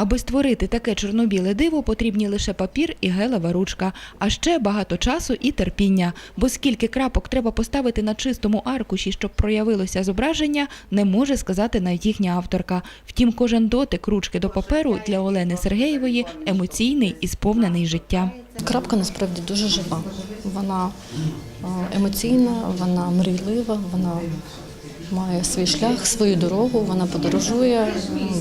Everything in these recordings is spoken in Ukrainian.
Аби створити таке чорно-біле диво, потрібні лише папір і гелева ручка, а ще багато часу і терпіння. Бо скільки крапок треба поставити на чистому аркуші, щоб проявилося зображення, не може сказати навіть їхня авторка. Втім, кожен дотик ручки до паперу для Олени Сергеєвої емоційний і сповнений життя. Крапка насправді дуже жива. Вона е, емоційна, вона мрійлива, вона має свій шлях, свою дорогу, вона подорожує,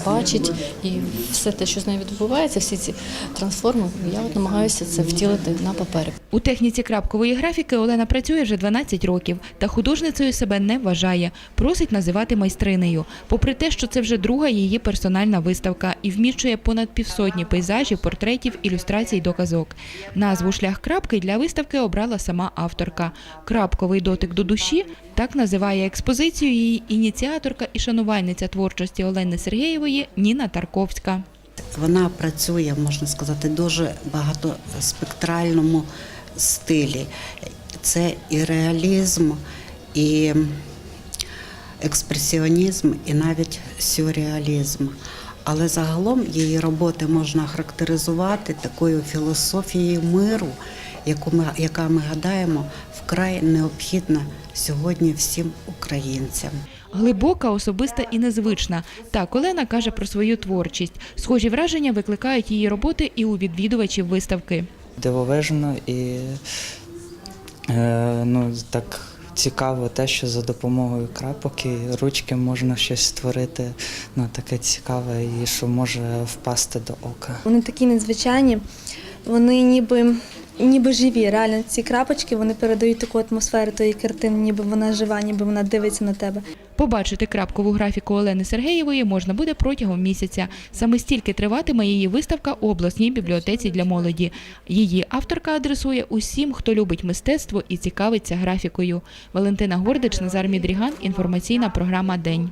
бачить і все те, що з нею відбувається, всі ці трансформи, я от намагаюся це втілити на папері. У техніці крапкової графіки Олена працює вже 12 років та художницею себе не вважає. Просить називати майстринею. Попри те, що це вже друга її персональна виставка і вміщує понад півсотні пейзажів, портретів, ілюстрацій до казок. Назву шлях крапки для виставки обрала сама авторка. Крапковий дотик до душі так називає експозицію її ініціаторка і шанувальниця творчості Олени Сергеєвої Ніна Тарковська. Вона працює, можна сказати, дуже багатоспектральному стилі. Це і реалізм, і експресіонізм, і навіть сюрреалізм. Але загалом її роботи можна характеризувати такою філософією миру, яку ми, яка ми гадаємо вкрай необхідна сьогодні всім українцям. Глибока, особиста і незвична. Так Олена каже про свою творчість. Схожі враження викликають її роботи і у відвідувачів виставки. дивовижно і е, ну, так цікаво те, що за допомогою крапок і ручки можна щось створити ну, таке цікаве і що може впасти до ока. Вони такі незвичайні, вони ніби, ніби живі. Реально ці крапочки вони передають таку атмосферу тої картини, ніби вона жива, ніби вона дивиться на тебе. Побачити крапкову графіку Олени Сергеєвої можна буде протягом місяця. Саме стільки триватиме її виставка у обласній бібліотеці для молоді. Її авторка адресує усім, хто любить мистецтво і цікавиться графікою. Валентина Гордич, Назар Мідріган. Інформаційна програма День.